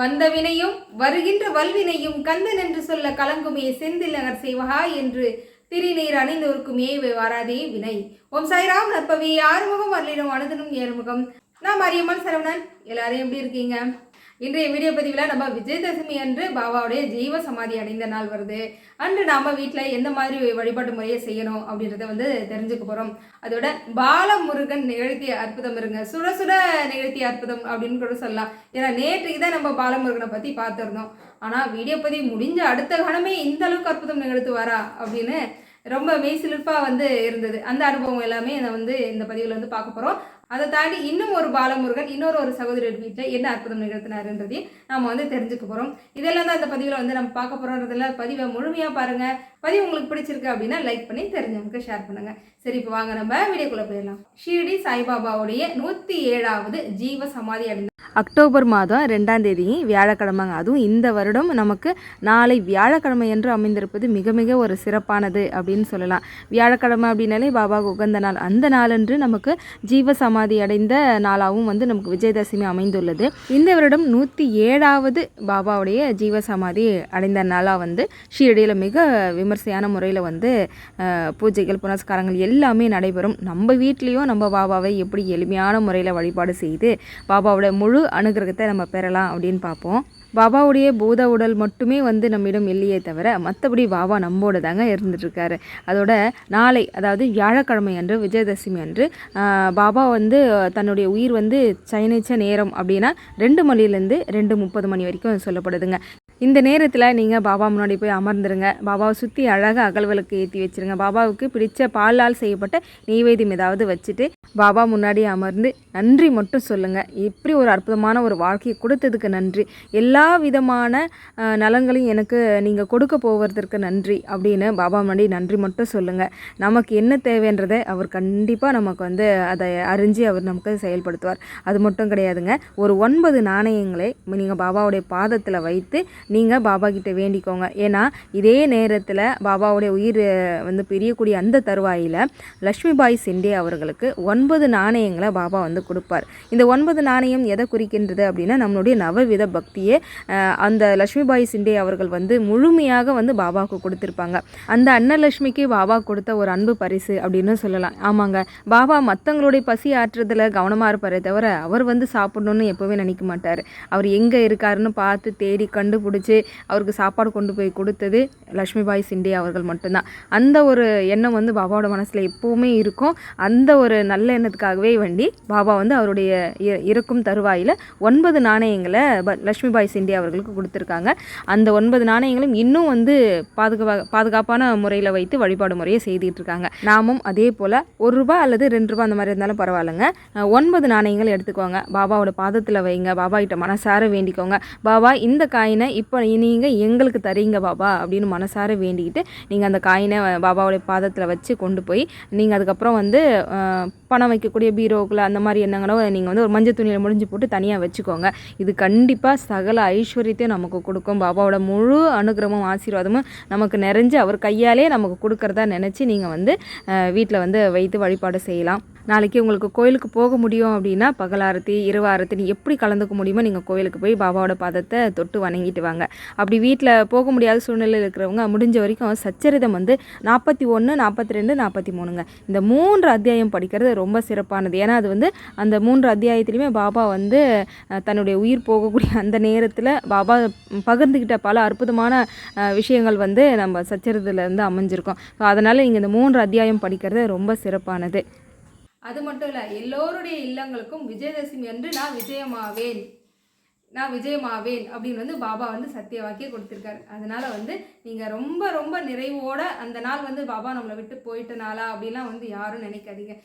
வந்த வினையும் வருகின்ற வல்வினையும் கந்தன் என்று சொல்ல கலங்குமே செந்தில் நகர் செய்வகா என்று திருநீர் அணிந்தோருக்கும் ஏவை வாராதே வினை. ஓம் சாய்ராம் நற்பவி ஆறுமுகம் வரலிடம் அனுதனும் ஏறுமுகம் நான் மரியம்மன் சரவணன். எல்லாரையும் எப்படி இருக்கீங்க? இன்றைய வீடியோ பதிவில் நம்ம விஜயதசமி அன்று பாபாவுடைய ஜீவ சமாதி அடைந்த நாள் வருது. அன்று நாம் வீட்டில் எந்த மாதிரி வழிபாட்டு முறையை செய்யணும் அப்படின்றத வந்து தெரிஞ்சுக்க போகிறோம் அதோட பாலமுருகன் நிகழ்த்திய அற்புதம் இருங்க. சுட சுட நிகழ்த்திய அற்புதம் அப்படின்னு கூட சொல்லலாம். ஏன்னா நேற்றுக்கு தான் நம்ம பாலமுருகனை பற்றி பார்த்துருந்தோம். ஆனால் வீடியோ பதிவு முடிஞ்ச அடுத்த கணமே இந்த அளவுக்கு அற்புதம் நிகழ்த்துவாரா அப்படின்னு ரொம்ப மெய்சிலிர்ப்பாக வந்து இருந்தது. அந்த அனுபவம் எல்லாமே நான் வந்து இந்த பதிவில் வந்து பார்க்க போகிறோம் அதை தாண்டி இன்னும் ஒரு பாலமுருகன் இன்னொரு ஒரு சகோதரர் வீட்டில் என்ன அற்புதம் நிகழ்த்தினாருன்றதையும் நாம் வந்து தெரிஞ்சுக்க போகிறோம் இதெல்லாம் தான் இந்த பதிவில் வந்து நம்ம பார்க்க போகிறோன்றதில் பதிவை முழுமையாக பாருங்கள் பதிவு உங்களுக்கு பிடிச்சிருக்கு அப்படின்னா லைக் பண்ணி தெரிஞ்சவங்களுக்கு ஷேர் பண்ணுங்கள் சரி இப்போ வாங்க நம்ம வீடியோக்குள்ளே போயிடலாம். ஷீரடி சாய்பாபாவுடைய நூற்றி ஏழாவது ஜீவ சமாதி அடைந்த அக்டோபர் மாதம் ரெண்டாம் தேதி வியாழக்கிழமைங்க. அதுவும் இந்த வருடம் நமக்கு நாளை வியாழக்கிழமை என்று அமைந்திருப்பது மிக மிக ஒரு சிறப்பானது அப்படின்னு சொல்லலாம். வியாழக்கிழமை அப்படின்னாலே பாபாவுக்கு உகந்த நாள். அந்த நாளன்று நமக்கு ஜீவ சமாதி அடைந்த நாளாகவும் வந்து நமக்கு விஜயதசமி அமைந்துள்ளது. இந்த வருடம் நூற்றி ஏழாவது பாபாவுடைய ஜீவ சமாதி அடைந்த நாளாக வந்து ஷீரடியில் மிக விமர்சையான முறையில் வந்து பூஜைகள் புனஸ்காரங்கள் எல்லாமே நடைபெறும். நம்ம வீட்லேயும் நம்ம பாபாவை எப்படி எளிமையான முறையில் வழிபாடு செய்து பாபாவோட முழு அனுகிரகத்தை நம்ம பெறலாம் அப்படின்னு பார்ப்போம். பாபாவுடைய பூத உடல் மட்டுமே வந்து நம்மிடம் இல்லையே தவிர மற்றபடி பாபா நம்மோட தாங்க இருந்துட்டுருக்காரு. அதோட நாளை அதாவது வியாழக்கிழமை அன்று விஜயதசமி அன்று பாபா வந்து தன்னுடைய உயிர் வந்து சயனிச்ச நேரம் அப்படின்னா ரெண்டு மணிலேருந்து ரெண்டு முப்பது மணி வரைக்கும் சொல்லப்படுதுங்க. இந்த நேரத்தில் நீங்கள் பாபா முன்னாடி போய் அமர்ந்துருங்க. பாபாவை சுற்றி அழகாக அகல்வலுக்கு ஏற்றி வச்சிருங்க. பாபாவுக்கு பிடிச்ச பாலால் செய்யப்பட்ட நெய்வேதியம் ஏதாவது வச்சுட்டு பாபா முன்னாடி அமர்ந்து நன்றி மட்டும் சொல்லுங்கள் இப்படி ஒரு அற்புதமான ஒரு வாழ்க்கையை கொடுத்ததுக்கு நன்றி. எல்லா விதமான நலன்களையும் நலங்களையும் எனக்கு நீங்கள் கொடுக்க போவதற்கு நன்றி அப்படின்னு பாபா முன்னாடி நன்றி மட்டும் சொல்லுங்கள் நமக்கு என்ன தேவைன்றதை அவர் கண்டிப்பாக நமக்கு வந்து அதை அறிஞ்சு அவர் நமக்கு செயல்படுத்துவார். அது மட்டும் கிடையாதுங்க. ஒரு ஒன்பது நாணயங்களை நீங்கள் பாபாவுடைய பாதத்தில் வைத்து நீங்கள் பாபா கிட்ட வேண்டிக்கோங்க. ஏன்னா இதே நேரத்தில் பாபாவுடைய உயிர் வந்து பிரியக்கூடிய அந்த தருவாயில் லக்ஷ்மிபாய் சிண்டே அவர்களுக்கு ஒன்பது நாணயங்களை பாபா வந்து கொடுப்பார். இந்த ஒன்பது நாணயம் எதை குறிக்கின்றது அப்படின்னா நம்மளுடைய நவவித பக்தியை அந்த லக்ஷ்மிபாய் சிண்டே அவர்கள் வந்து முழுமையாக வந்து பாபாவுக்கு கொடுத்துருப்பாங்க. அந்த அன்னலட்சுமிக்கு பாபா கொடுத்த ஒரு அன்பு பரிசு அப்படின்னு சொல்லலாம். ஆமாங்க. பாபா மற்றவங்களுடைய பசி ஆற்றுறதுல கவனமாக இருப்பாரே தவிர அவர் வந்து சாப்பிடணும்னு எப்போவுமே நினைக்க மாட்டார். அவர் எங்கே இருக்காருன்னு பார்த்து தேடி கண்டுபிடிச்சி அவருக்கு சாப்பாடு கொண்டு போய் கொடுத்தது லக்ஷ்மிபாய் சிண்டே அவர்கள் மட்டும்தான். அந்த ஒரு எண்ணம் வந்து பாபாவோட மனசில் எப்போவுமே இருக்கும். அந்த ஒரு நல்ல எண்ணத்துக்காகவே வேண்டி பாபா வந்து அவருடைய இ- இறக்கும் தருவாயில் ஒன்பது நாணயங்களை லக்ஷ்மிபாய் சிண்டே அவர்களுக்கு கொடுத்துருக்காங்க. அந்த ஒன்பது நாணயங்களும் இன்னும் வந்து பாதுகா பாதுகாப்பான முறையில் வைத்து வழிபாடு முறையை செய்துட்டு இருக்காங்க நாமும் அதே போல் ஒரு ரூபா அல்லது ரெண்டு ரூபா அந்த மாதிரி இருந்தாலும் பரவாயில்லைங்க. ஒன்பது நாணயங்கள் எடுத்துக்கோங்க. பாபாவோட பாதத்தில் வைங்க. பாபா கிட்ட மனசார வேண்டிக்கோங்க. பாபா இந்த காயினை இப்போ இப்போ நீங்கள் எங்களுக்கு தரீங்க பாபா அப்படின்னு மனசார வேண்டிக்கிட்டு நீங்கள் அந்த காயினை பாபாவுடைய பாதத்தில் வச்சு கொண்டு போய் நீங்கள் அதுக்கப்புறம் வந்து பணம் வைக்கக்கூடிய பீரோக்கில் அந்த மாதிரி எண்ணங்களோ நீங்கள் வந்து ஒரு மஞ்சள் துணியில் முடிஞ்சு போட்டு தனியாக வச்சுக்கோங்க. இது கண்டிப்பாக சகல ஐஸ்வர்யத்தையும் நமக்கு கொடுக்கும். பாபாவோட முழு அனுகிரமும் ஆசீர்வாதமும் நமக்கு நிறைஞ்சு அவர் கையாலே நமக்கு கொடுக்கறதா நினச்சி நீங்கள் வந்து வீட்டில் வந்து வைத்து வழிபாடு செய்யலாம். நாளைக்கு உங்களுக்கு கோயிலுக்கு போக முடியும் அப்படின்னா பகலாரத்தி இரவாரத்தின்னு எப்படி கலந்துக்க முடியுமோ நீங்கள் கோயிலுக்கு போய் பாபாவோட பாதத்தை தொட்டு வணங்கிட்டு வாங்க. அப்படி வீட்டில் போக முடியாத சூழ்நிலையில் இருக்கிறவங்க முடிஞ்ச வரைக்கும் சச்சரிதம் வந்து நாற்பத்தி ஒன்று நாற்பத்தி ரெண்டு நாற்பத்தி மூணுங்க. இந்த மூன்று அத்தியாயம் படிக்கிறது ரொம்ப சிறப்பானது. ஏன்னா அது வந்து அந்த மூன்று அத்தியாயத்திலையுமே பாபா வந்து தன்னுடைய உயிர் போகக்கூடிய அந்த நேரத்தில் பாபா பகிர்ந்துக்கிட்ட பல அற்புதமான விஷயங்கள் வந்து நம்ம சச்சரிதத்தில் இருந்து அமைஞ்சிருக்கோம். ஸோ அதனால் நீங்கள் இந்த மூன்று அத்தியாயம் படிக்கிறது ரொம்ப சிறப்பானது. அது மட்டும் இல்லை எல்லோருடைய இல்லங்களுக்கும் விஜயதசமி அன்று நான் விஜயமாவேன் நான் விஜயமாவேன் அப்படின்னு வந்து பாபா வந்து சத்திய வாக்கியம் கொடுத்துருக்காரு. அதனால வந்து நீங்கள் ரொம்ப ரொம்ப நிறைவோட அந்த நாள் வந்து பாபா நம்மளை விட்டு போயிட்ட நாளா அப்படிலாம் வந்து யாரும் நினைக்காதீங்க.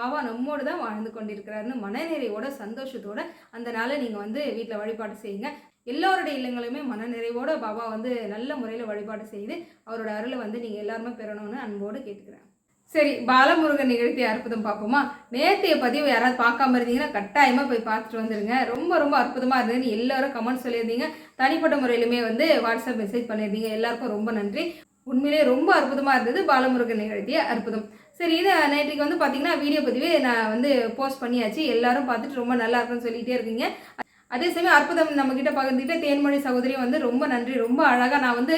பாபா நம்மோடு தான் வாழ்ந்து கொண்டிருக்கிறாருன்னு மனநிறைவோட சந்தோஷத்தோட அந்த நாளை நீங்கள் வந்து வீட்டில் வழிபாடு செய்யுங்க. எல்லோருடைய இல்லங்களுமே மனநிறைவோட பாபா வந்து நல்ல முறையில் வழிபாடு செய்து அவரோட அருளை வந்து நீங்கள் எல்லாருமே பெறணும்னு அன்போடு கேட்டுக்கிறேன். சரி பாலமுருகன் நிகழ்த்திய அற்புதம் பார்ப்போமா? நேற்றைய பதிவு யாராவது பார்க்காம இருந்தீங்கன்னா கட்டாயமாக போய் பார்த்துட்டு வந்துருங்க. ரொம்ப ரொம்ப அற்புதமாக இருந்ததுன்னு எல்லாரும் கமெண்ட் சொல்லியிருந்தீங்க. தனிப்பட்ட முறையிலுமே வந்து வாட்ஸ்அப் மெசேஜ் பண்ணியிருந்தீங்க. எல்லாருக்கும் ரொம்ப நன்றி. உண்மையிலேயே ரொம்ப அற்புதமாக இருந்தது பாலமுருகன் நிகழ்த்திய அற்புதம். சரி இது நேற்றுக்கு வந்து பார்த்தீங்கன்னா வீடியோ பதிவே நான் வந்து போஸ்ட் பண்ணியாச்சு. எல்லாரும் பார்த்துட்டு ரொம்ப நல்லா இருக்குன்னு சொல்லிகிட்டே இருக்கீங்க. அதே சமயம் அற்புதம் நம்ம கிட்ட பகிர்ந்துக்கிட்ட தேன்மொழி சகோதரி வந்து ரொம்ப நன்றி. ரொம்ப அழகாக நான் வந்து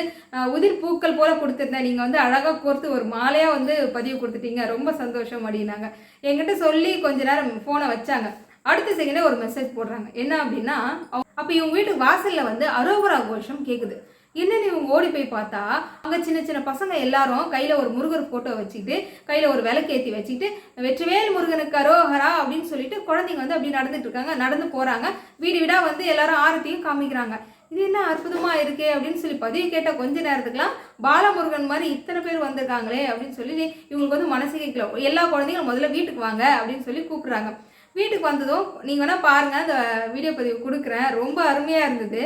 உதிர் பூக்கள் போல கொடுத்துருந்தேன். நீங்கள் வந்து அழகாக கோர்த்து ஒரு மாலையாக வந்து பதிவு கொடுத்துட்டீங்க. ரொம்ப சந்தோஷம் அப்படின்னாங்க. என்கிட்ட சொல்லி கொஞ்ச நேரம் ஃபோனை வச்சாங்க. அடுத்த செகண்டே ஒரு மெசேஜ் போடுறாங்க. என்ன அப்படின்னா அப்போ இவங்க வீட்டு வாசலில் வந்து அரோபரா கோஷம் கேட்குது என்னன்னு இவங்க ஓடி போய் பார்த்தா? அங்கே சின்ன சின்ன பசங்க எல்லாரும் கையில் ஒரு முருகர் ஃபோட்டோ வச்சுக்கிட்டு கையில் ஒரு விளக்கேற்றி வச்சுக்கிட்டு வெற்றிவேல் முருகனுக்கு அரோகரா அப்படின்னு சொல்லிட்டு குழந்தைங்க வந்து அப்படி நடந்துட்டு இருக்காங்க நடந்து போகிறாங்க வீடு வீடாக வந்து எல்லாரும் ஆரத்தியும் காமிக்கிறாங்க. இது என்ன அற்புதமாக இருக்கே அப்படின்னு சொல்லி பதிவு கேட்ட கொஞ்ச நேரத்துக்குலாம் பாலமுருகன் மாதிரி இத்தனை பேர் வந்திருக்காங்களே அப்படின்னு சொல்லி இவங்களுக்கு வந்து மனசு கேட்கல எல்லா குழந்தைங்களும் முதல்ல வீட்டுக்கு வாங்க அப்படின்னு சொல்லி கூப்பிட்றாங்க. வீட்டுக்கு வந்ததும் நீங்கள் வேணால் பாருங்கள் அந்த வீடியோ பதிவு கொடுக்குறேன். ரொம்ப அருமையாக இருந்தது.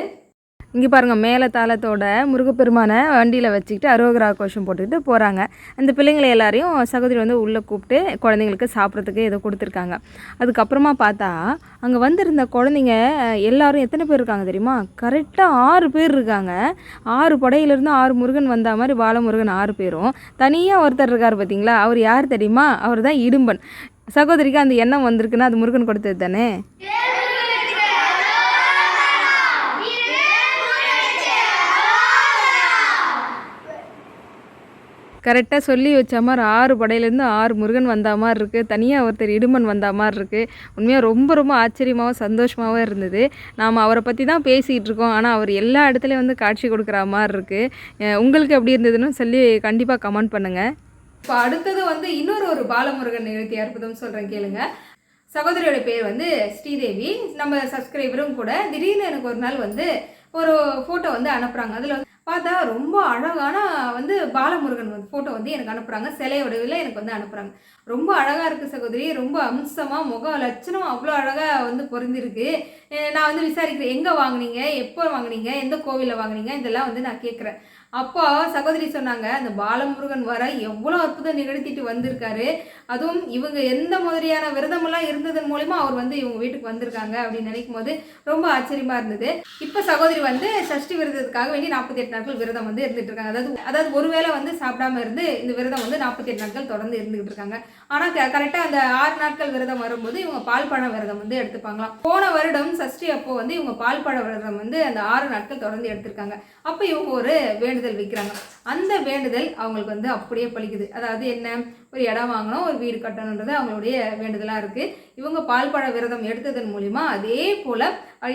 இங்கே பாருங்கள் மேலே தாளத்தோட முருகப்பெருமானை வண்டியில் வச்சுக்கிட்டு அரோகரா கோஷம் போட்டுக்கிட்டு போகிறாங்க அந்த பிள்ளைங்களை எல்லாரையும் சகோதரி வந்து உள்ளே கூப்பிட்டு குழந்தைங்களுக்கு சாப்பிட்றதுக்கு ஏதோ கொடுத்துருக்காங்க. அதுக்கப்புறமா பார்த்தா அங்கே வந்திருந்த குழந்தைங்க எல்லாரும் எத்தனை பேர் இருக்காங்க தெரியுமா? கரெக்டாக ஆறு பேர் இருக்காங்க. ஆறு படையிலேருந்து ஆறு முருகன் வந்த மாதிரி பாலமுருகன் ஆறு பேரும். தனியாக ஒருத்தர் இருக்கார் பார்த்தீங்களா? அவர் யார் தெரியுமா? அவர் தான் இடும்பன். சகோதரிக்கு அந்த எண்ணம் வந்திருக்குன்னா அது முருகன் கொடுத்தது தானே? கரெக்டாக சொல்லி வச்ச மாதிரி ஆறு படையிலேருந்து ஆறு முருகன் வந்த மாதிரி இருக்குது தனியாக ஒருத்தர் இடுமன் வந்த மாதிரி இருக்குது உண்மையாக ரொம்ப ரொம்ப ஆச்சரியமாகவும் சந்தோஷமாகவும் இருந்தது. நாம் அவரை பற்றி தான் பேசிகிட்டு இருக்கோம். ஆனால் அவர் எல்லா இடத்துலையும் வந்து காட்சி கொடுக்குற மாதிரி இருக்குது உங்களுக்கு எப்படி இருந்ததுன்னு சொல்லி கண்டிப்பாக கமெண்ட் பண்ணுங்கள் இப்போ அடுத்தது வந்து இன்னொரு ஒரு பாலமுருகன் நிகழ்த்தி அற்புதம் சொல்கிறேன் கேளுங்க. சகோதரியோட பேர் வந்து ஸ்ரீதேவி. நம்ம சப்ஸ்கிரைபரும் கூட திடீர்னு எனக்கு ஒரு நாள் வந்து ஒரு ஃபோட்டோ வந்து அனுப்புகிறாங்க அதில் வந்து பார்த்தா ரொம்ப அழகான வந்து பாலமுருகன் வந்து ஃபோட்டோ வந்து எனக்கு அனுப்புகிறாங்க சிலை வடிவில் எனக்கு வந்து அனுப்புகிறாங்க ரொம்ப அழகாக இருக்குது சகோதரி. ரொம்ப அம்சமாக முக லட்சணம் அவ்வளோ அழகாக வந்து பொருந்திருக்கு. நான் வந்து விசாரிக்கிறேன். எங்கே வாங்குனீங்க? எப்போ வாங்குனீங்க? எந்த கோவிலில் வாங்குனீங்க? இதெல்லாம் வந்து நான் கேட்குறேன் அப்போ சகோதரி சொன்னாங்க அந்த பாலமுருகன் வர எவ்வளோ அற்புதம் நிகழ்த்திட்டு வந்திருக்காரு. அதுவும் இவங்க எந்த மாதிரியான விரதமெல்லாம் இருந்ததன் மூலயமா அவர் வந்து இவங்க வீட்டுக்கு வந்திருக்காங்க அப்படின்னு நினைக்கும் போது ரொம்ப ஆச்சரியமா இருந்தது. இப்போ சகோதரி வந்து சஷ்டி விரதத்துக்காக வேண்டி நாற்பத்தி எட்டு நாட்கள் விரதம் வந்து இருந்துட்டு இருக்காங்க. அதாவது அதாவது ஒருவேளை வந்து சாப்பிடாம இருந்து இந்த விரதம் வந்து நாற்பத்தி எட்டு நாட்கள் தொடர்ந்து இருந்துகிட்டு இருக்காங்க. ஆனால் கரெக்டாக அந்த ஆறு நாட்கள் விரதம் வரும்போது இவங்க பால் பழ விரதம் வந்து எடுத்துப்பாங்களாம். போன வருடம் சஷ்டி அப்போ வந்து இவங்க பால் பழ விரதம் வந்து அந்த ஆறு நாட்கள் தொடர்ந்து எடுத்திருக்காங்க. அப்போ இவங்க ஒரு வேண்டுதல் வைக்கிறாங்க. அந்த வேண்டுதல் அவங்களுக்கு வந்து அப்படியே பழிக்குது. அதாவது என்ன? ஒரு இடம் வாங்கணும் ஒரு வீடு கட்டணுன்றது அவங்களுடைய வேண்டுதலாக இருக்குது இவங்க பால் விரதம் எடுத்ததன் மூலிமா அதே போல்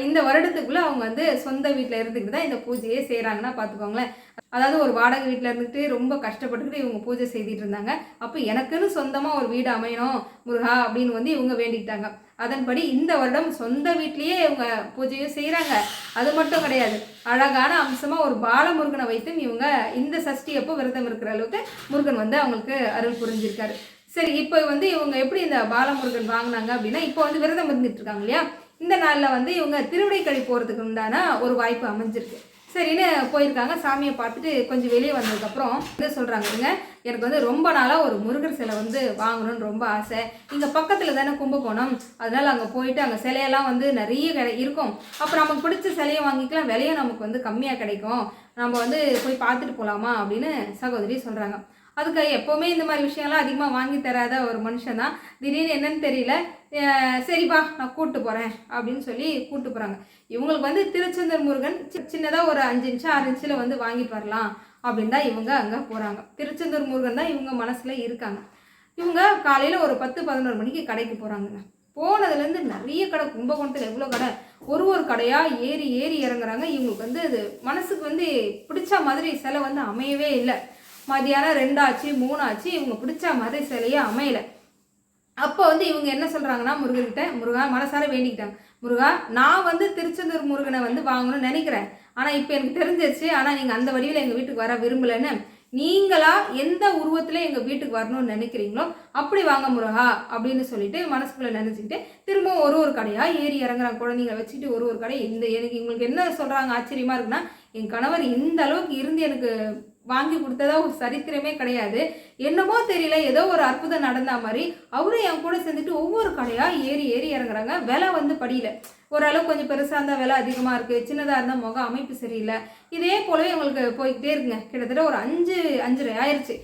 இந்த வருடத்துக்குள்ளே அவங்க வந்து சொந்த வீட்டில் இருந்துக்கிட்டு தான் இந்த பூஜையே செய்கிறாங்கன்னா பார்த்துக்கோங்களேன் அதாவது ஒரு வாடகை வீட்டில் இருந்துக்கிட்டு ரொம்ப கஷ்டப்பட்டுக்கிட்டு இவங்க பூஜை செய்துட்டு இருந்தாங்க. அப்போ எனக்குன்னு சொந்தமாக ஒரு வீடு அமையணும் முருகா அப்படின்னு வந்து இவங்க வேண்டிக்கிட்டாங்க. அதன்படி இந்த வருடம் சொந்த வீட்லேயே இவங்க பூஜையும் செய்கிறாங்க அது மட்டும் கிடையாது. அழகான அம்சமாக ஒரு பாலமுருகனை வைத்தும் இவங்க இந்த சஷ்டி அப்போ விரதம் இருக்கிற அளவுக்கு முருகன் வந்து அவங்களுக்கு அருள் புரிஞ்சிருக்காரு. சரி இப்போ வந்து இவங்க எப்படி இந்த பாலமுருகன் வாங்கினாங்க அப்படின்னா இப்போ வந்து விரதம் இருந்துட்டு இருக்காங்க இல்லையா? இந்த நாளில் வந்து இவங்க திருவிடைக்கழி போகிறதுக்கு உண்டான ஒரு வாய்ப்பு அமைஞ்சிருக்கு. சரின்னு போயிருக்காங்க. சாமியை பார்த்துட்டு கொஞ்சம் வெளியே வந்ததுக்கப்புறம் என்ன சொல்கிறாங்கங்க எனக்கு வந்து ரொம்ப நாளாக ஒரு முருகர் சிலை வந்து வாங்கணும்னு ரொம்ப ஆசை. இங்கே பக்கத்தில் தானே கும்பகோணம். அதனால் அங்கே போயிட்டு அங்கே சிலையெல்லாம் வந்து நிறைய கிடை இருக்கும். அப்போ நமக்கு பிடிச்ச சிலையை வாங்கிக்கலாம். விலையும் நமக்கு வந்து கம்மியாக கிடைக்கும். நம்ம வந்து போய் பார்த்துட்டு போகலாமா அப்படின்னு சகோதரி சொல்கிறாங்க அதுக்கு எப்போவுமே இந்த மாதிரி விஷயம்லாம் அதிகமாக வாங்கி தராத ஒரு மனுஷன் தான் திடீர்னு என்னன்னு தெரியல. சரிப்பா நான் கூப்பிட்டு போகிறேன் அப்படின்னு சொல்லி கூப்பிட்டு போகிறாங்க இவங்களுக்கு வந்து திருச்செந்தூர் முருகன் சின்னதாக ஒரு அஞ்சு நிமிஷம் ஆறு இன்ச்சில் வந்து வாங்கிட்டு வரலாம் அப்படின்னு தான் இவங்க அங்கே போகிறாங்க திருச்செந்தூர் முருகன் தான் இவங்க மனசில் இருக்காங்க. இவங்க காலையில் ஒரு பத்து பதினோரு மணிக்கு கடைக்கு போகிறாங்கங்க போனதுலேருந்து நிறைய கடை கும்பகோணத்தில் எவ்வளோ கடை ஒரு ஒரு கடையாக ஏறி ஏறி இறங்குறாங்க. இவங்களுக்கு வந்து அது மனசுக்கு வந்து பிடிச்ச மாதிரி சிலை வந்து அமையவே இல்லை. மதியானம் ரெண்டாச்சு மூணாச்சு இவங்க பிடிச்ச மாதிரி சிலையே அமையலை. அப்போ வந்து இவங்க என்ன சொல்கிறாங்கன்னா முருகன்கிட்ட முருகா மனசார வேண்டிக்கிட்டாங்க. முருகா நான் வந்து திருச்செந்தூர் முருகனை வந்து வாங்கணும்னு நினைக்கிறேன். ஆனால் இப்போ எனக்கு தெரிஞ்சிருச்சு. ஆனால் நீங்கள் அந்த வடிவில் எங்கள் வீட்டுக்கு வர விரும்பலைன்னு. நீங்களா எந்த உருவத்தில் எங்கள் வீட்டுக்கு வரணும்னு நினைக்கிறீங்களோ அப்படி வாங்க முருகா அப்படின்னு சொல்லிட்டு மனசுக்குள்ளே நினச்சிக்கிட்டு திரும்பவும் ஒரு ஒரு கடையாக ஏறி இறங்குறாங்க. குழந்தைங்களை வச்சுக்கிட்டு ஒரு ஒரு கடை இந்த எனக்கு இவங்களுக்கு என்ன சொல்கிறாங்க ஆச்சரியமாக இருக்குன்னா என் கணவர் இந்த அளவுக்கு இருந்து எனக்கு வாங்கி கொடுத்ததா ஒரு சரித்திரமே கிடையாது. என்னமோ தெரியல ஏதோ ஒரு அற்புதம் நடந்த மாதிரி அவரும் என் கூட சேர்ந்துட்டு ஒவ்வொரு கடையாக ஏறி ஏறி இறங்குறாங்க. விலை வந்து படியில. ஓரளவு கொஞ்சம் பெருசாக இருந்தால் விலை அதிகமாக இருக்குது சின்னதாக இருந்தால் முகம் அமைப்பு சரியில்லை. இதே போலவே உங்களுக்கு போய்கிட்டே இருக்குங்க. கிட்டத்தட்ட ஒரு அஞ்சு அஞ்சரை ஆயிடுச்சு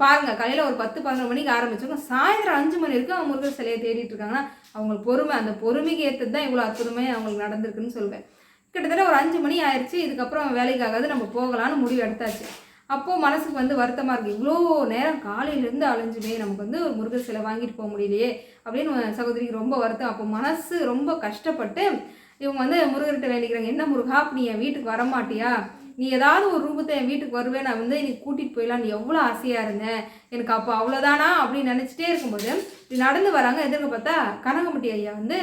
பாருங்க காலையில் ஒரு பத்து பதினொரு மணிக்கு ஆரம்பிச்சவங்க சாயந்தரம் அஞ்சு மணி வரைக்கும் அவங்க முருகர் சிலையை தேடிட்டு இருக்காங்கன்னா அவங்களுக்கு பொறுமை அந்த பொறுமைக்கு ஏற்றது தான் இவ்வளோ அற்புதமே அவங்களுக்கு நடந்திருக்குன்னு சொல்வேன். கிட்டத்தட்ட ஒரு அஞ்சு மணி ஆயிடுச்சு இதுக்கப்புறம் வேலைக்காகாது நம்ம போகலான்னு முடிவு எடுத்தாச்சு. அப்போது மனசுக்கு வந்து வருத்தமாக இருக்குது இவ்வளோ நேரம் காலையிலேருந்து அலைஞ்சுமே நமக்கு வந்து ஒரு முருகர் சிலை வாங்கிட்டு போக முடியலையே அப்படின்னு சகோதரிக்கு ரொம்ப வருத்தம். அப்போ மனசு ரொம்ப கஷ்டப்பட்டு இவங்க வந்து முருகர்கிட்ட வேண்டிக்கிறாங்க என்ன முருகா அப்ப நீ என் வீட்டுக்கு வரமாட்டியா? நீ ஏதாவது ஒரு ரூபத்தை என் வீட்டுக்கு வருவேன் நான் வந்து நீ கூட்டிகிட்டு போயிடலான்னு எவ்வளோ ஆசையாக இருந்தேன் எனக்கு அப்போ அவ்வளோதானா அப்படின்னு நினச்சிட்டே இருக்கும்போது இப்படி நடந்து வராங்க. எதிர்க்க பார்த்தா கனகம்பட்டி ஐயா வந்து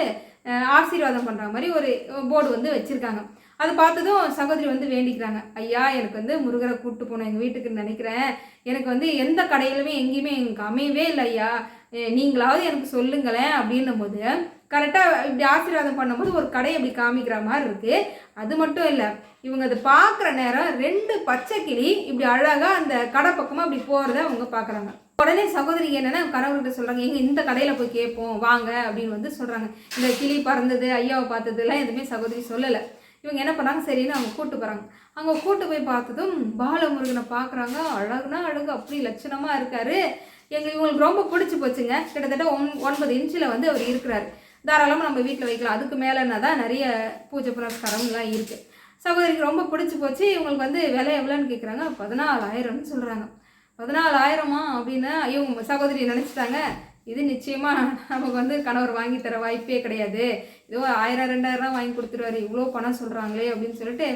ஆசீர்வாதம் பண்ணுற மாதிரி ஒரு போர்டு வந்து வச்சுருக்காங்க. அதை பார்த்ததும் சகோதரி வந்து வேண்டிக்கிறாங்க. ஐயா எனக்கு வந்து முருகரை கூப்பிட்டு போகணும். எங்கள் வீட்டுக்குன்னு நினைக்கிறேன். எனக்கு வந்து எந்த கடையிலுமே எங்கேயுமே எனக்கு அமையவே இல்லை ஐயா. நீங்களாவது எனக்கு சொல்லுங்களேன். அப்படின்னும் போது கரெக்டாக இப்படி ஆசீர்வாதம் பண்ணும்போது ஒரு கடை அப்படி காமிக்கிற மாதிரி இருக்குது அது மட்டும் இல்லை இவங்க அதை பார்க்குற நேரம் ரெண்டு பச்சை கிளி இப்படி அழகாக அந்த கடை பக்கமாக அப்படி போகிறத அவங்க பார்க்குறாங்க. உடனே சகோதரி என்னென்னா கணவர்கிட்ட சொல்கிறாங்க எங்கள் இந்த கடையில் போய் கேட்போம். வாங்க. அப்படின்னு வந்து சொல்கிறாங்க இந்த கிளி பறந்தது ஐயாவை பார்த்ததுலாம் எதுவுமே சகோதரி சொல்லலை. இவங்க என்ன பண்ணாங்க? சரின்னு அவங்க கூட்டு போகிறாங்க அங்கே கூட்டு போய் பார்த்ததும் பாலமுருகனை பார்க்குறாங்க. அழகுனா அழகு அப்படி லட்சணமாக இருக்காரு. எங்களுக்கு இவங்களுக்கு ரொம்ப பிடிச்சி போச்சுங்க. கிட்டத்தட்ட ஒன் ஒன்பது இன்ச்சில் வந்து அவர் இருக்கிறார். தாராளமாக நம்ம வீட்டில் வைக்கலாம். அதுக்கு மேலேனா தான் நிறைய பூஜை புரஸ்காரம்லாம் இருக்குது சகோதரிக்கு ரொம்ப பிடிச்சி போச்சு. இவங்களுக்கு வந்து விலை எவ்வளோன்னு கேட்குறாங்க பதினாலாயிரம்னு சொல்கிறாங்க பதினாலாயிரமா அப்படின்னு இவங்க சகோதரி நினச்சிட்டாங்க. இது நிச்சயமாக நமக்கு வந்து கணவர் வாங்கி தர வாய்ப்பே கிடையாது. ஏதோ ஆயிரம் ரெண்டாயிரம் வாங்கி கொடுத்துருவாரு. இவ்வளோ பணம் சொல்கிறாங்களே அப்படின்னு சொல்லிட்டு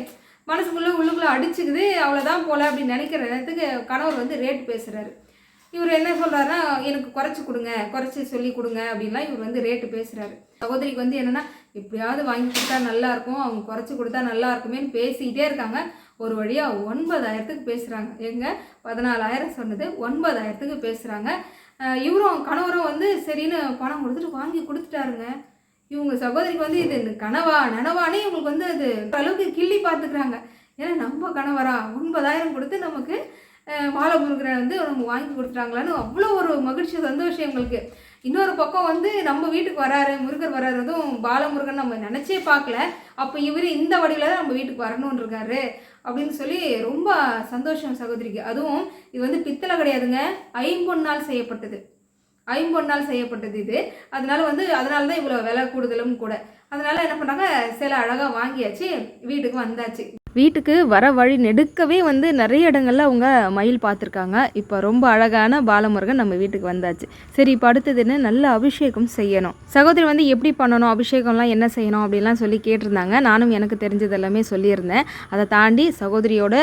மனசுக்குள்ளே உள்ளுக்குள்ளே அடிச்சுக்குது. அவ்வளோதான் போல அப்படின்னு நினைக்கிற நேரத்துக்கு கணவர் வந்து ரேட் பேசுகிறாரு இவர் என்ன சொல்கிறாருன்னா எனக்கு குறைச்சி கொடுங்க குறைச்சி சொல்லி கொடுங்க அப்படின்லாம் இவர் வந்து ரேட்டு பேசுகிறாரு சகோதரிக்கு வந்து என்னென்னா எப்படியாவது வாங்கி கொடுத்தா நல்லாயிருக்கும் அவங்க குறைச்சி கொடுத்தா நல்லா இருக்குமேன்னு பேசிக்கிட்டே இருக்காங்க. ஒரு வழியாக ஒன்பதாயிரத்துக்கு பேசுகிறாங்க எங்கே? பதினாலாயிரம் சொன்னது ஒன்பதாயிரத்துக்கு பேசுகிறாங்க இவரும் கணவரும் வந்து சரின்னு பணம் கொடுத்துட்டு வாங்கி கொடுத்துட்டாருங்க. இவங்க சகோதரிக்கு வந்து இது கனவா நனவானே இவங்களுக்கு வந்து அது அளவுக்கு கிள்ளி பார்த்துக்கிறாங்க. ஏன்னா நம்ம கணவரா ஒன்பதாயிரம் கொடுத்து நமக்கு மாலை முருகரை வந்து நம்ம வாங்கி கொடுத்துட்டாங்களான்னு அவ்வளோ ஒரு மகிழ்ச்சி சந்தோஷம் எங்களுக்கு. இன்னொரு பக்கம் வந்து நம்ம வீட்டுக்கு வராரு முருகர் வராறதும் பாலமுருகன் நம்ம நினச்சே பார்க்கல. அப்போ இவர் இந்த வடிவில் தான் நம்ம வீட்டுக்கு வரணும்னு இருக்காரு அப்படின்னு சொல்லி ரொம்ப சந்தோஷம் சகோதரிக்கு. அதுவும் இது வந்து பித்தளை கிடையாதுங்க. ஐம்பொன்னால் செய்யப்பட்டது. ஐம்பொன்னால் செய்யப்பட்டது இது. அதனால வந்து அதனால தான் இவ்வளோ விலை கூடுதலும் கூட. அதனால என்ன பண்ணாங்க? சில அழகாக வாங்கியாச்சு. வீட்டுக்கு வந்தாச்சு. வீட்டுக்கு வர வழி நெடுக்கவே வந்து நிறைய இடங்களில் அவங்க மயில் பார்த்துருக்காங்க. இப்போ ரொம்ப அழகான பாலமுருகன் நம்ம வீட்டுக்கு வந்தாச்சு. சரி இப்போ அடுத்தது என்ன? நல்ல அபிஷேகம் செய்யணும். சகோதரி வந்து எப்படி பண்ணணும்? அபிஷேகம்லாம் என்ன செய்யணும்? அப்படிலாம் சொல்லி கேட்டிருந்தாங்க. நானும் எனக்கு தெரிஞ்சது எல்லாமே சொல்லியிருந்தேன். அதை தாண்டி சகோதரியோட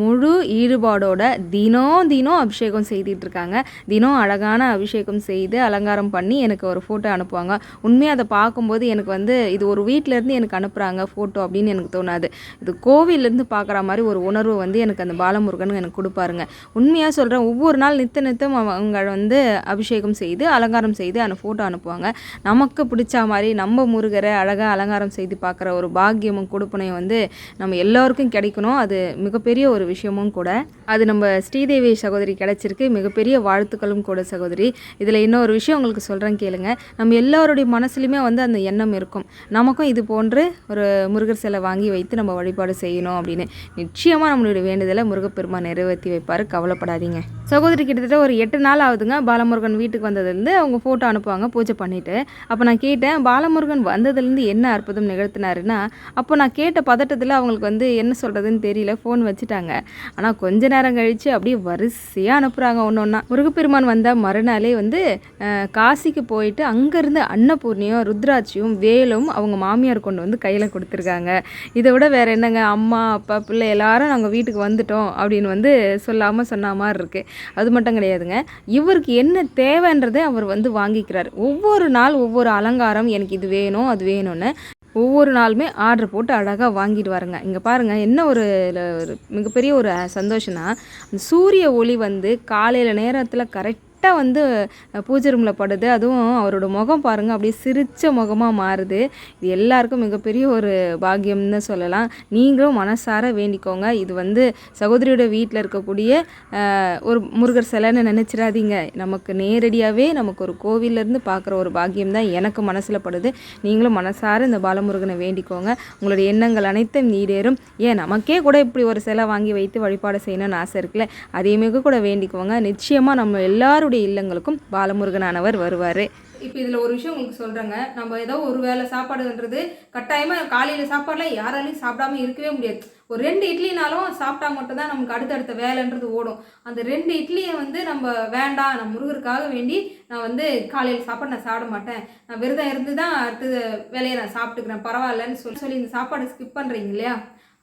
முழு ஈடுபாடோட தினம் தினம் அபிஷேகம் செய்துட்டு இருக்காங்க தினம் அழகான அபிஷேகம் செய்து அலங்காரம் பண்ணி எனக்கு ஒரு ஃபோட்டோ அனுப்புவாங்க. உண்மையாக அதை பார்க்கும்போது எனக்கு வந்து இது ஒரு வீட்டிலேருந்து எனக்கு அனுப்புகிறாங்க ஃபோட்டோ அப்படின்னு எனக்கு தோணாது. இது கோ கோவிலேருந்து பார்க்குற மாதிரி ஒரு உணர்வு வந்து எனக்கு அந்த பாலமுருகன் எனக்கு கொடுப்பாருங்க. உண்மையாக சொல்கிறேன் ஒவ்வொரு நாள் நித்த நித்தம் அவங்க வந்து அபிஷேகம் செய்து அலங்காரம் செய்து அந்த ஃபோட்டோ அனுப்புவாங்க. நமக்கு பிடிச்ச மாதிரி நம்ம முருகரை அழகாக அலங்காரம் செய்து பார்க்குற ஒரு பாக்கியமும் கொடுப்பனையும் வந்து நம்ம எல்லாருக்கும் கிடைக்கணும். அது மிகப்பெரிய ஒரு விஷயமும் கூட. அது நம்ம ஸ்ரீதேவி சகோதரி கிடச்சிருக்கு. மிகப்பெரிய வாழ்த்துக்களும் கூட சகோதரி. இதில் இன்னொரு விஷயம் உங்களுக்கு சொல்கிறேன் கேளுங்க. நம்ம எல்லோருடைய மனசுலையுமே வந்து அந்த எண்ணம் இருக்கும். நமக்கும் இது போன்று ஒரு முருகர் சிலை வாங்கி வைத்து நம்ம வழிபாடு செய்யணும் அப்படின்னு நிச்சயமாக நம்மளுடைய வேண்டுதலை முருகப்பெருமான் நிறைவேற்றி வைப்பார். கவலைப்படாதீங்க. சகோதரி கிட்டத்தட்ட ஒரு எட்டு நாள் ஆகுதுங்க. பாலமுருகன் வீட்டுக்கு வந்ததுலேருந்து அவங்க ஃபோட்டோ அனுப்புவாங்க பூஜை பண்ணிவிட்டு அப்போ நான் கேட்டேன் பாலமுருகன் வந்ததுலேருந்து என்ன அற்புதம் நிகழ்த்தினாருன்னா? அப்போ நான் கேட்ட பதட்டத்தில் அவங்களுக்கு வந்து என்ன சொல்கிறதுன்னு தெரியல ஃபோன் வச்சுட்டாங்க. ஆனால் கொஞ்ச நேரம் கழித்து அப்படியே வரிசையாக அனுப்புகிறாங்க ஒன்று ஒன்றா முருகப்பெருமான் வந்த மறுநாளே வந்து காசிக்கு போயிட்டு அங்கேருந்து அன்னபூர்ணியும் ருத்ராட்சியும் வேலும் அவங்க மாமியார் கொண்டு வந்து கையில் கொடுத்துருக்காங்க. இதை விட வேறு என்னங்க? அம்மா அப்பா பிள்ளை எல்லாரும் நாங்கள் வீட்டுக்கு வந்துட்டோம் அப்படின்னு வந்து சொல்லாமல் சொன்ன மாதிரி இருக்குது அது மட்டும் கிடையாதுங்க. இவருக்கு என்ன தேவைன்றதை அவர் வந்து வாங்கிக்கிறார். ஒவ்வொரு நாள் ஒவ்வொரு அலங்காரம் எனக்கு இது வேணும் அது வேணும்னு ஒவ்வொரு நாளுமே ஆர்டர் போட்டு அழகாக வாங்கிட்டு வரங்க இங்கே பாருங்கள் என்ன ஒரு மிகப்பெரிய ஒரு சந்தோஷம்னா அந்த சூரிய ஒளி வந்து காலையில் நேரத்தில் கரெக்ட் கரெக்டாக வந்து பூஜை ரூமில் படுது. அதுவும் அவரோட முகம் பாருங்கள் அப்படியே சிரிச்ச முகமாக மாறுது. இது எல்லாருக்கும் மிகப்பெரிய ஒரு பாக்கியம்னு சொல்லலாம். நீங்களும் மனசார வேண்டிக்கோங்க. இது வந்து சகோதரியோட வீட்டில் இருக்கக்கூடிய ஒரு முருகர் சிலைன்னு நினச்சிடாதீங்க. நமக்கு நேரடியாகவே நமக்கு ஒரு கோவிலேருந்து பார்க்குற ஒரு பாக்கியம் தான் எனக்கு மனசில் படுது. நீங்களும் மனசார இந்த பாலமுருகனை வேண்டிக்கோங்க. உங்களுடைய எண்ணங்கள் அனைத்தும் நீடேறும் ஏன் நமக்கே கூட இப்படி ஒரு சிலை வாங்கி வைத்து வழிபாடு செய்யணும்னு ஆசை இருக்குல்ல? அதையுமே கூட வேண்டிக்கோங்க. நிச்சயமாக நம்ம எல்லாருடைய இல்லங்களுக்கும் பாலமுருகனானவர் வருவார். இப்போ இதில் ஒரு விஷயம் உங்களுக்கு சொல்கிறேங்க நம்ம ஏதோ ஒரு வேளை சாப்பாடுன்றது கட்டாயமாக காலையில் சாப்பாடுலாம் யாராலையும் சாப்பிடாம இருக்கவே முடியாது. ஒரு ரெண்டு இட்லினாலும் சாப்பிட்டா மட்டும்தான் நமக்கு அடுத்தடுத்த வேலைன்றது ஓடும். அந்த ரெண்டு இட்லியை வந்து நம்ம வேண்டாம் நம்ம முருகருக்காக வேண்டி நான் வந்து காலையில் சாப்பாடு நான் சாப்பிட மாட்டேன். நான் விரதம் இருந்து தான் அடுத்தது வேலையை நான் சாப்பிட்டுக்கிறேன். பரவாயில்லன்னு சொல்லி சொல்லி இந்த சாப்பாடு ஸ்கிப் பண்ணுறீங்க இல்லையா?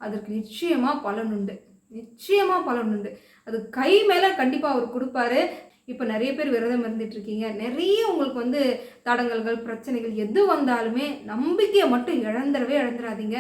அதற்கு நிச்சயமாக பலன் உண்டு. நிச்சயமாக பலன் உண்டு. அது கை மேலே கண்டிப்பாக அவர் கொடுப்பாரு. இப்போ நிறைய பேர் விரதம் இருந்துகிட்ருக்கீங்க நிறைய உங்களுக்கு வந்து தடங்கல்கள் பிரச்சனைகள் எது வந்தாலுமே நம்பிக்கையை மட்டும் இழந்துடவே இழந்துடாதீங்க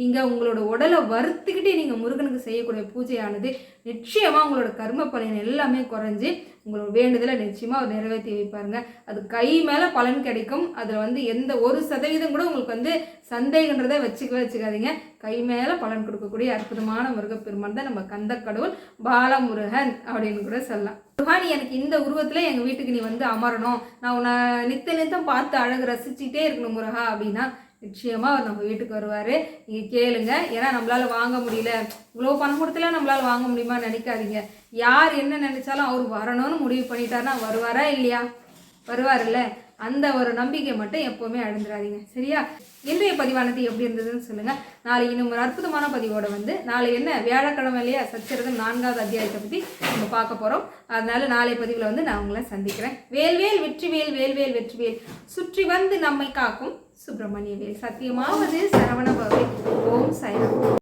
நீங்கள் உங்களோட உடலை வறுத்துக்கிட்டே நீங்கள் முருகனுக்கு செய்யக்கூடிய பூஜையானது நிச்சயமாக உங்களோட கர்ம பலன் எல்லாமே குறைஞ்சி உங்களோட வேண்டுதலை நிச்சயமாக அவர் நிறைவேற்றி வைப்பாருங்க. அது கை மேலே பலன் கிடைக்கும். அதில் வந்து எந்த ஒரு சதவீதம் கூட உங்களுக்கு வந்து சந்தேகன்றதை வச்சுக்கவே வச்சுக்காதீங்க. கை மேலே பலன் கொடுக்கக்கூடிய அற்புதமான முருகப்பெருமான் தான் நம்ம கந்த கடவுள் பாலமுருகன் அப்படின்னு கூட சொல்லலாம். முருகா நீ எனக்கு இந்த உருவத்தில் எங்கள் வீட்டுக்கு நீ வந்து அமரணும். நான் உன்னை நித்த நித்தம் பார்த்து அழகு ரசிச்சுட்டே இருக்கணும் முருகா அப்படின்னா நிச்சயமாக அவர் நம்ம வீட்டுக்கு வருவார். நீங்கள் கேளுங்க. ஏன்னா நம்மளால் வாங்க முடியல. இவ்வளோ பணம் கொடுத்துலாம் நம்மளால் வாங்க முடியுமா நினைக்காதீங்க. யார் என்ன நினச்சாலும் அவர் வரணும்னு முடிவு பண்ணிட்டாருன்னா வருவாரா இல்லையா? வருவார்ல அந்த ஒரு நம்பிக்கை மட்டும் எப்போவுமே அழுந்துடாதீங்க சரியா? இன்றைய பதிவானது எப்படி இருந்ததுன்னு சொல்லுங்கள் நாளை இன்னும் ஒரு அற்புதமான பதிவோடு வந்து நாளை என்ன? வியாழக்கிழமை இல்லையா? சச்சரதம் நான்காவது அத்தியாயத்தை பற்றி நம்ம பார்க்க போகிறோம் அதனால நாளை பதிவில் வந்து நான் உங்களை சந்திக்கிறேன். வேல்வேல் வெற்றிவேல் வேல்வேல் வெற்றிவேல் சுற்றி வந்து நம்மை காக்கும் சுப்பிரமணிய வேல் சத்தியமாவது சரவண பவே ஓம் சாய்ராம்